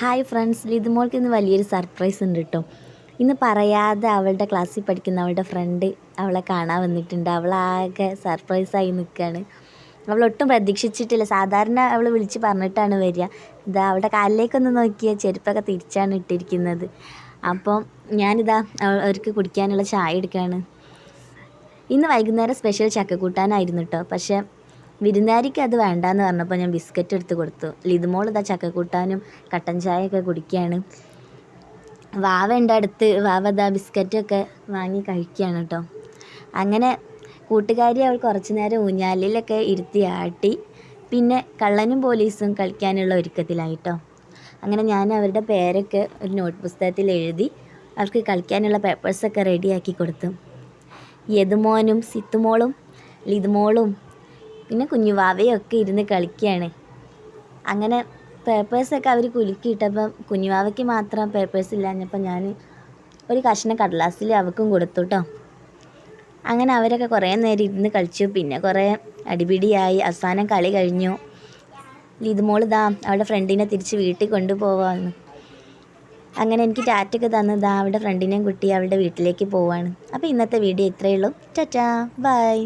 Hi friends ലിതുമോൾക്ക് ഇന്ന് വലിയൊരു surprise ഉണ്ട് കേട്ടോ ഇന്ന് പറയാതെ അവളുടെ ക്ലാസ്സിൽ പഠിക്കുന്ന അവളുടെ ഫ്രണ്ട് അവളെ കാണാൻ വന്നിട്ടുണ്ട്. അവളാകെ സർപ്രൈസായി നിൽക്കുകയാണ് അവൾ ഒട്ടും പ്രതീക്ഷിച്ചിട്ടില്ല. സാധാരണ അവൾ വിളിച്ച് പറഞ്ഞിട്ടാണ് വരിക. ഇതാ അവളുടെ കാലിലേക്കൊന്ന് നോക്കിയ ചെരുപ്പൊക്കെ തിരിച്ചാണ് ഇട്ടിരിക്കുന്നത്. അപ്പം ഞാനിതാ അവ- അവർക്ക് കുടിക്കാനുള്ള ചായ എടുക്കുകയാണ് ഇന്ന് വൈകുന്നേരം സ്പെഷ്യൽ ചക്കക്കൂട്ടാനായിരുന്നു കേട്ടോ പക്ഷേ വിരുന്നാരിക്ക് അത് വേണ്ടാന്ന് പറഞ്ഞപ്പോൾ ഞാൻ ബിസ്ക്കറ്റ് എടുത്ത് കൊടുത്തു. ലിതുമോൾ ഇതാ ചക്കക്കൂട്ടാനും കട്ടൻ ചായയൊക്കെ കുടിക്കുകയാണ് വാവ ഉണ്ട് അടുത്ത് വാവ ഇതാ ബിസ്ക്കറ്റൊക്കെ വാങ്ങി കഴിക്കുകയാണ് കേട്ടോ അങ്ങനെ കൂട്ടുകാരി അവൾ കുറച്ച് നേരം ഊഞ്ഞാലിലൊക്കെ ഇരുത്തി ആട്ടി പിന്നെ കള്ളനും പോലീസും കളിക്കാനുള്ള ഒരുക്കത്തിലായിട്ടോ അങ്ങനെ ഞാൻ അവരുടെ പേരൊക്കെ ഒരു നോട്ട് പുസ്തകത്തിൽ എഴുതി അവർക്ക് കളിക്കാനുള്ള പേപ്പേഴ്സൊക്കെ റെഡിയാക്കി കൊടുത്തു. യദുമോനും സിത്തുമോളും ലിതുമോളും പിന്നെ കുഞ്ഞു ഒക്കെ ഇരുന്ന് കളിക്കുകയാണ് അങ്ങനെ പേപ്പേഴ്സൊക്കെ അവർ കുലുക്കിയിട്ടപ്പം കുഞ്ഞുവാവയ്ക്ക് മാത്രം പേപ്പേഴ്സ് ഇല്ലാഞ്ഞപ്പോൾ ഞാൻ ഒരു കഷ്ണം കടലാസിൽ അവക്കും കൊടുത്തു കേട്ടോ അങ്ങനെ അവരൊക്കെ കുറേ നേരം ഇരുന്ന് കളിച്ചു. പിന്നെ കുറേ അടിപിടിയായി. അവസാനം കളി കഴിഞ്ഞു. ലിതുമോൾ ഇതാ അവളുടെ ഫ്രണ്ടിനെ തിരിച്ച് വീട്ടിൽ കൊണ്ടുപോവാന്ന്. അങ്ങനെ എനിക്ക് ടാറ്റൊക്കെ തന്ന് ഇതാ അവളുടെ ഫ്രണ്ടിനെയും കുട്ടി അവളുടെ വീട്ടിലേക്ക് പോവാണ്. അപ്പോൾ ഇന്നത്തെ വീഡിയോ ഇത്രയേ ഉള്ളൂ. ടാറ്റാ. ബൈ.